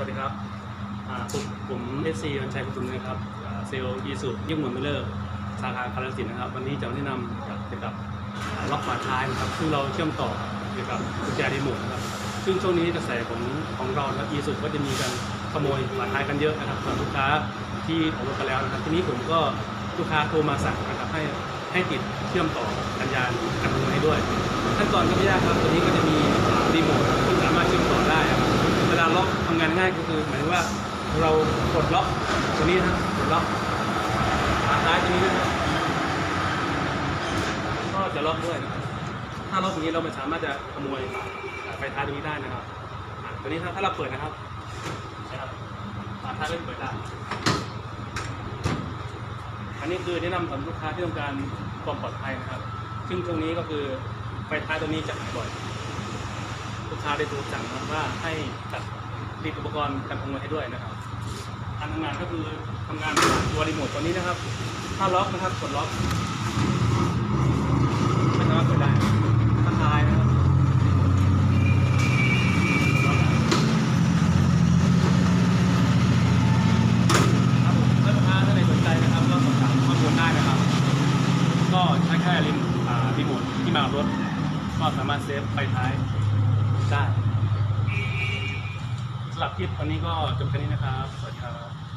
วัสดีครับผมผมเอสซีวันชัยกุตุนนะครับอ่าเซลล์ยีสุยิ่งเหมือนมิเลอร์สาขาคาราสินนะครับ วันนี้จะมาแนะนำเกี่ยวกับล็อกฝาท้ายนะครับซึ่งเราเชื่อมต่อเกี่ยวกับกุญแจรีโมทนะครับซึ่งช่วงนี้กระแสของของเรานะครับยีสุก็จะมีการขโมยฝาท้ายกันเยอะนะครับสำหรับลูกค้าที่ออกรถไปแล้วนะครับ ทีนี้ผมก็ลูกค้าโทรมาสั่งนะครับให้ให้ติดเชื่อมต่อสัญญาณการทำงนให้ด้วยขั้นตอนก็ไม่ยากครับตัวนี้ก็จะมีรีโมทซึ่ง งานง่ายก็คือหมายถึงว่าเรากดล็อกตัวนี้นะครับกดล็อกฝาท้ายตัวนี้นะครับก็จะล็อกด้วยนะครับถ้าล็อกอย่างนี้เราไม่สามารถจะขโมยไฟท้ายตัวนี้ได้นะครับอะตัวนี้ถ้าถ้าเราเปิดนะครับนะครับฝาท้ายก็เปิดได้อันนี้คือแนะนำสำหรับลูกค้าที่ต้องการความปลอดภัยนะครับ ซึ่งตรงนี้ก็คือไฟท้ายตัวนี้จะหายบ่อย ลูกค้าได้ถูกสั่งมาว่าให้จัด รีดอุปกรณ์การทำงานให้ด้วยนะครับการทำงานก็คือทำงานผ่านตัวรีโมทตัวนี้นะครับ ถ้าล็อกนะครับกดล็อกไม่สามารถเปิดได้ถ้าคลายนะครับล็อกได้ครับผมถ้าลูกค้าท่านใดสนใจนะครับก็สอบถามข้อมูลได้นะครับก็ใช้แค่รีโมทอ่ารีโมทที่มากับรถ ก็สามารถเซฟไฟท้ายได้ สำหรับคลิปวันนี้ก็จบแค่นี้นะครับ สวัสดีครับ